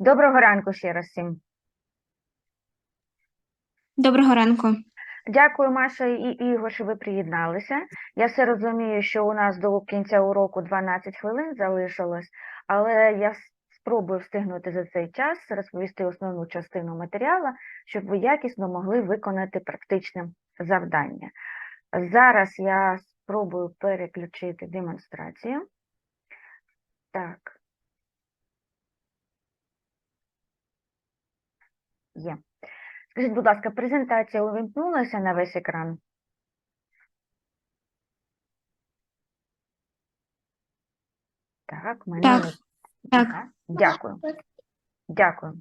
Доброго ранку ще раз всім. Доброго ранку. Дякую, Маша і Ігор, що ви приєдналися. Я все розумію, що у нас до кінця уроку 12 хвилин залишилось, але я спробую встигнути за цей час розповісти основну частину матеріалу, щоб ви якісно могли виконати практичне завдання. Зараз я спробую переключити демонстрацію. Так. Є. Скажіть, будь ласка, презентація увімкнулася на весь екран? Так, мене Так, так. Дякую. Дякую.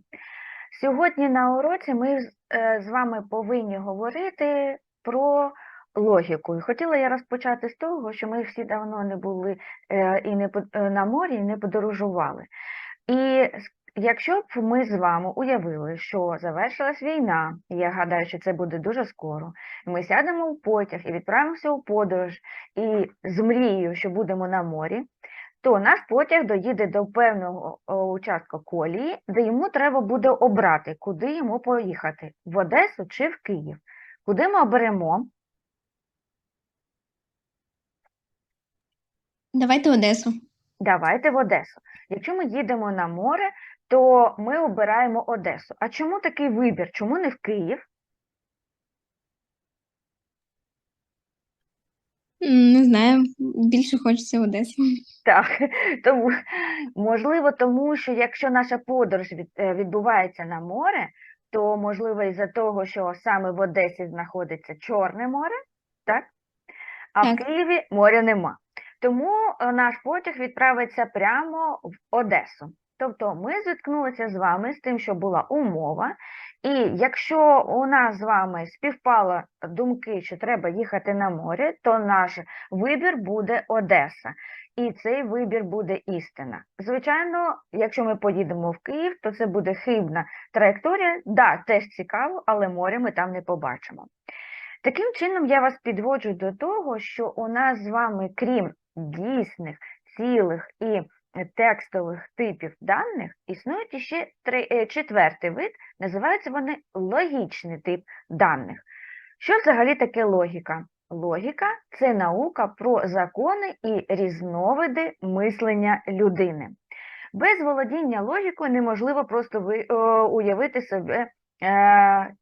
Сьогодні на уроці ми з- е, вами повинні говорити про логіку. І хотіла я розпочати з того, що ми всі давно не були е, і не е, на морі, і не подорожували. І якщо б ми з вами уявили, що завершилась війна, і я гадаю, що це буде дуже скоро, ми сядемо в потяг і відправимося у подорож, і з мрією, що будемо на морі, то наш потяг доїде до певного участка колії, де йому треба буде обрати, куди йому поїхати, в Одесу чи в Київ. Куди ми оберемо? Давайте Одесу. Давайте в Одесу. Якщо ми їдемо на море, то ми обираємо Одесу. А чому такий вибір? Чому не в Київ? Не знаю, більше хочеться в Одесу. Так, тому можливо, тому що якщо наша подорож від, е, відбувається на море, то можливо із-за того, що саме в Одесі знаходиться Чорне море, так? А в Києві моря нема. Тому е, наш потяг відправиться прямо в Одесу. Тобто ми зіткнулися з вами з тим, що була умова, і якщо у нас з вами співпало думки, що треба їхати на море, то наш вибір буде Одеса. І цей вибір буде істина. Звичайно, якщо ми поїдемо в Київ, то це буде хибна траєкторія. Да, теж цікаво, але море ми там не побачимо. Таким чином, я вас підводжу до того, що у нас з вами, крім дійсних, цілих і текстових типів даних, існують іще три, е, четвертий вид, називаються вони логічний тип даних. Що взагалі таке логіка? Логіка це наука про закони і різновиди мислення людини. Без володіння логікою неможливо просто е, уявити себе е,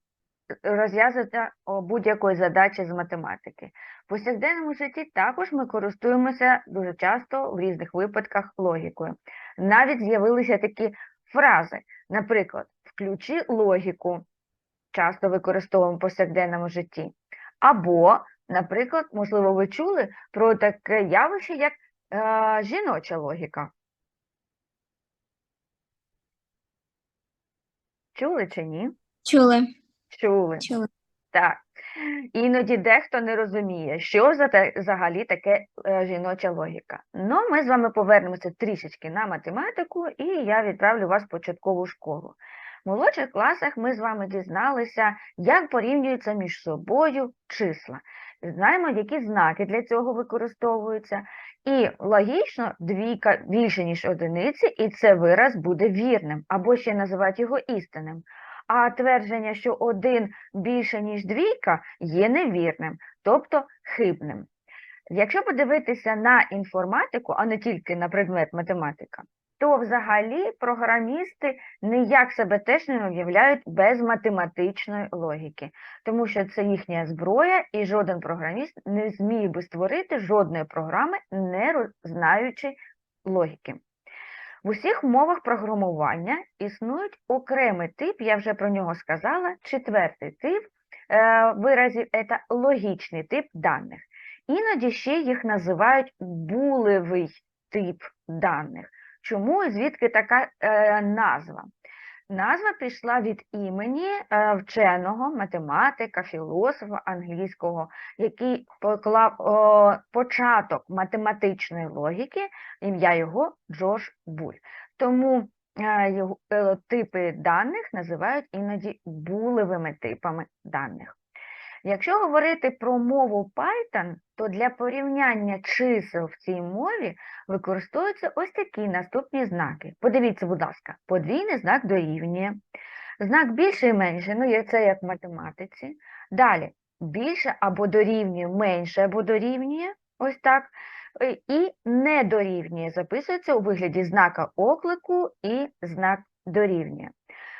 розв'язання будь-якої задачі з математики. В повсякденному житті також ми користуємося дуже часто в різних випадках логікою. Навіть з'явилися такі фрази, наприклад, включи логіку, часто використовуємо в повсякденному житті. Або, наприклад, можливо, ви чули про таке явище, як е, жіноча логіка. Чули чи ні? Чули, Чули. чули. Так. Іноді дехто не розуміє, що за те, взагалі таке е, жіноча логіка. Ну, ми з вами повернемося трішечки на математику, і я відправлю вас в початкову школу. В молодших класах ми з вами дізналися, як порівнюються між собою числа. Знаємо, які знаки для цього використовуються. І логічно, двійка більше, ніж одиниці, і це вираз буде вірним, або ще називають його істинним. А твердження, що один більше, ніж двійка, є невірним, тобто хибним. Якщо подивитися на інформатику, а не тільки на предмет математика, то взагалі програмісти ніяк себе теж не уявляють без математичної логіки, тому що це їхня зброя, і жоден програміст не зміг би створити жодної програми, не знаючи логіки. В усіх мовах програмування існують окремий тип, я вже про нього сказала, четвертий тип е, виразів це логічний тип даних. Іноді ще їх називають булевий тип даних. Чому і звідки така е, назва? Назва пішла від імені е, вченого, математика, філософа англійського, який поклав о, початок математичної логіки, ім'я його Джош Буль. Тому е, його, е, типи даних називають іноді булевими типами даних. Якщо говорити про мову Python, то для порівняння чисел в цій мові використовуються ось такі наступні знаки. Подивіться, будь ласка, подвійний знак дорівнює, знак більше і менше, ну це як в математиці. Далі більше або дорівнює, менше або дорівнює, ось так. Е, І не дорівнює записується у вигляді знака оклику і знак дорівнює.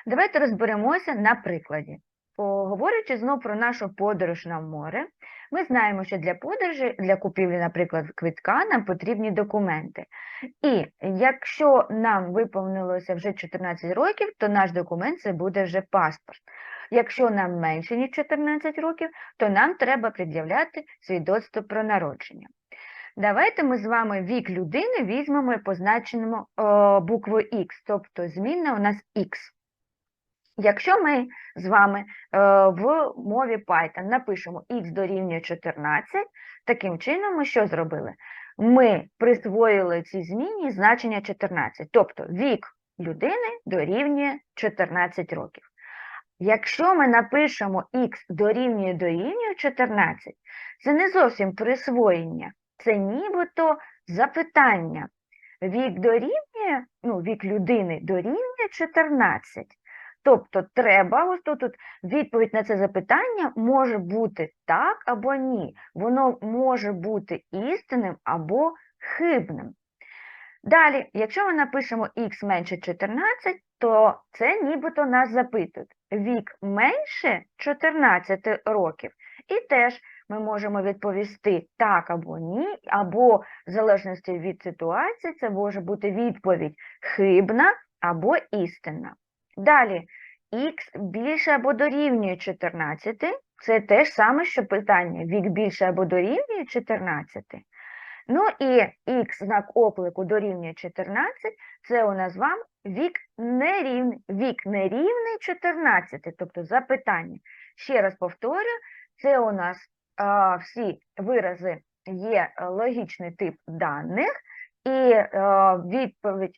Давайте розберемося на прикладі. Поговорячи знов про нашу подорож на море, ми знаємо, що для подорожі, для купівлі, наприклад, квитка, нам потрібні документи. І якщо нам виповнилося вже 14 років, то наш документ це буде вже паспорт. Якщо нам менше, ніж 14 років, то нам треба пред'являти свідоцтво про народження. Давайте ми з вами вік людини візьмемо і позначимо е, буквою X, тобто змінна у нас X. Якщо ми з вами е, в мові Python напишемо x дорівнює 14, таким чином ми що зробили? Ми присвоїли цій зміні значення 14, тобто вік людини дорівнює 14 років. Якщо ми напишемо x дорівнює дорівнює 14, це не зовсім присвоєння, це нібито запитання. Вік дорівнює, ну, вік людини дорівнює 14. Тобто треба, ось тут, тут відповідь на це запитання може бути так або ні. Воно може бути істинним або хибним. Далі, якщо ми напишемо х менше 14, то це нібито нас запитують. Вік менше 14 років. І теж ми можемо відповісти так або ні, або в залежності від ситуації, це може бути відповідь хибна або істинна. Далі, х більше або дорівнює 14, це те ж саме, що питання, вік більше або дорівнює 14. Ну і х знак оклику дорівнює 14, це у нас вам вік нерівний, вік нерівний 14, тобто запитання. Ще раз повторю, це у нас а, всі вирази є логічний тип даних, і е, відповідь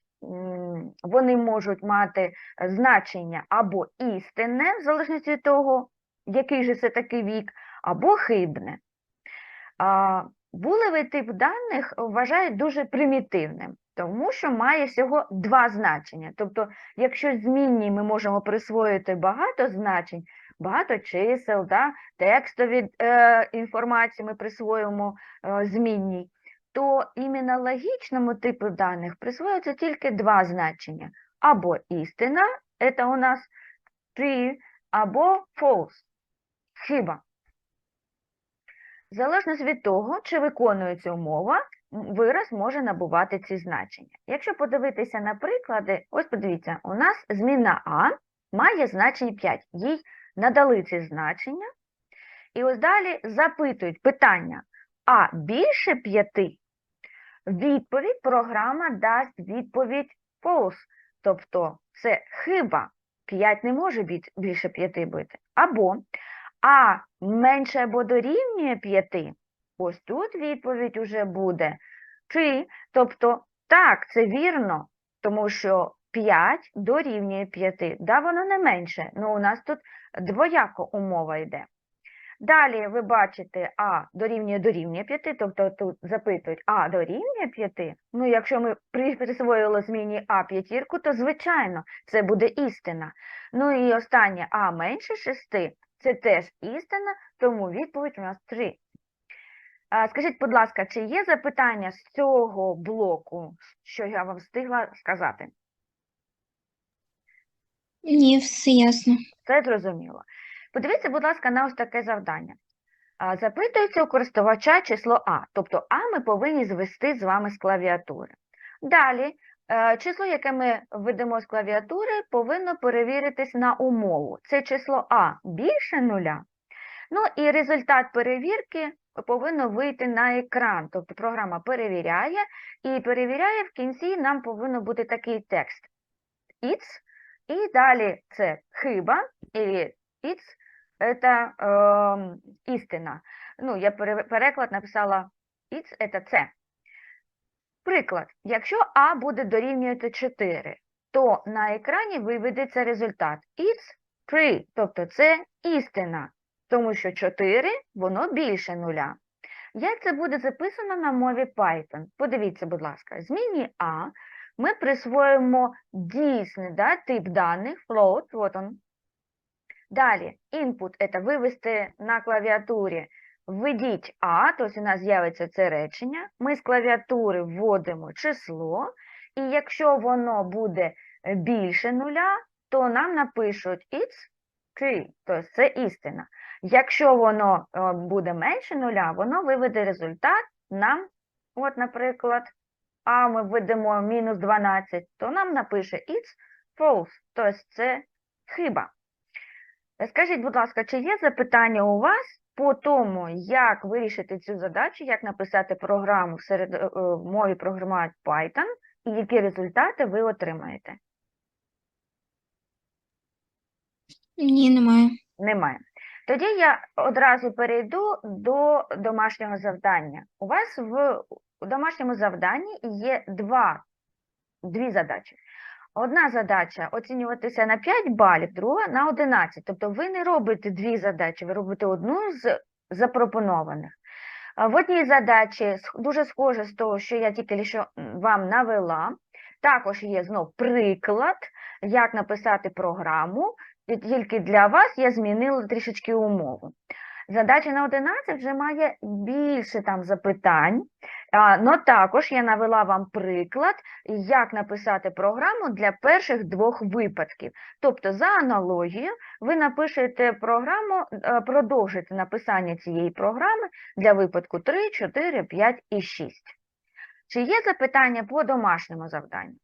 вони можуть мати значення або істинне, в залежності від того, який же це такий вік, або хибне. Булевий тип даних вважають дуже примітивним, тому що має всього два значення. Тобто, якщо змінній ми можемо присвоїти багато значень, багато чисел, да, текстові е, інформації ми присвоїмо е, змінній, то іменно логічному типу даних присвоюється тільки два значення. Або істина, це у нас true, або false, хиба. Залежно від того, чи виконується умова, вираз може набувати ці значення. Якщо подивитися на приклади, ось подивіться, у нас зміна А має значення 5, їй надали ці значення. І ось далі запитують питання, а більше 5? Відповідь програма дасть відповідь false, тобто це хиба, 5 не може бі- більше 5 бути. Або а менше або дорівнює 5, ось тут відповідь уже буде чи, тобто так, це вірно, тому що 5 дорівнює 5, да, воно не менше, ну у нас тут двояка умова йде. Далі ви бачите А дорівнює дорівнює 5, тобто тут запитують А дорівнює 5. Ну, якщо ми присвоїли зміні А п'ятірку, то звичайно це буде істина. Ну і останнє А менше 6, це теж істина, тому відповідь у нас 3. А, скажіть, будь ласка, чи є запитання з цього блоку, що я вам встигла сказати? Ні, все ясно. Це зрозуміло. Подивіться, будь ласка, на ось таке завдання. Запитується у користувача число А, тобто А ми повинні звести з вами з клавіатури. Далі, е, число, яке ми введемо з клавіатури, повинно перевіритись на умову. Це число А більше нуля. Ну і результат перевірки повинно вийти на екран. Тобто програма перевіряє і перевіряє в кінці нам повинно бути такий текст. It's, і далі це хиба, і it's – це ем, істина. Ну, я переклад написала it's – це це. Приклад. Якщо А буде дорівнювати 4, то на екрані виведеться результат it's 3, тобто це істина. тому що 4 воно більше нуля. Як це буде записано на мові Python? Подивіться, будь ласка, зміні А ми присвоїмо дійсний да, тип даних, float, вот он. Далі, input – це вивести на клавіатурі, введіть А, тобто у нас з'явиться це речення, ми з клавіатури вводимо число, і якщо воно буде більше нуля, то нам напишуть it's true, тобто це істина. Якщо воно е, буде менше нуля, воно виведе результат нам, от, наприклад, а ми введемо мінус 12, то нам напише it's false, тобто це хиба. Е, Скажіть, будь ласка, чи є запитання у вас по тому, як вирішити цю задачу, як написати програму в, серед... е, в мові програмування Python, і які результати ви отримаєте? Ні, немає. Немає. Тоді я одразу перейду до домашнього завдання. У вас в домашньому завданні є два, дві задачі. Одна задача оцінюватися на 5 балів, друга на 11. Тобто ви не робите дві задачі, ви робите одну з запропонованих. В одній задачі дуже схоже з того, що я тільки що вам навела. Також є знов приклад, як написати програму, і тільки для вас я змінила трішечки умову. Задача на 11 вже має більше там запитань, но також я навела вам приклад, як написати програму для перших двох випадків. Тобто, за аналогією, ви напишете програму, е, продовжите написання цієї програми для випадку 3, 4, 5 і 6. Чи є запитання по домашньому завданню?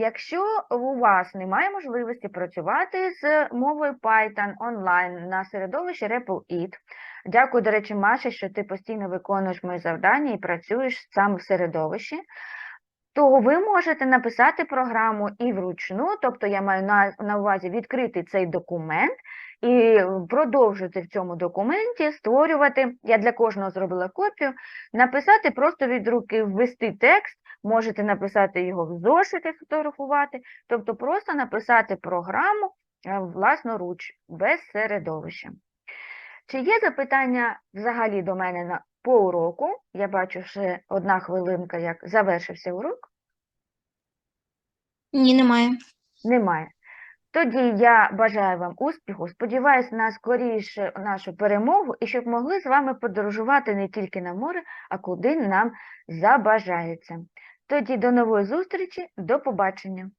Якщо у вас немає можливості працювати з мовою Python онлайн на середовищі REPL-IT, дякую, до речі, Маші, що ти постійно виконуєш мої завдання і працюєш саме в середовищі, то ви можете написати програму і вручну, тобто я маю на, на увазі відкрити цей документ і продовжити в цьому документі створювати, я для кожного зробила копію, написати просто від руки, ввести текст, можете написати його в зошити, фотографувати, тобто просто написати програму е, власноруч, без середовища. Чи є запитання взагалі до мене на, по уроку? Я бачу ще одна хвилинка, як завершився урок. Ні, немає. Немає. Тоді я бажаю вам успіху, сподіваюся на скоріше нашу перемогу і щоб могли з вами подорожувати не тільки на море, а куди нам забажається. Тоді до нової зустрічі, до побачення.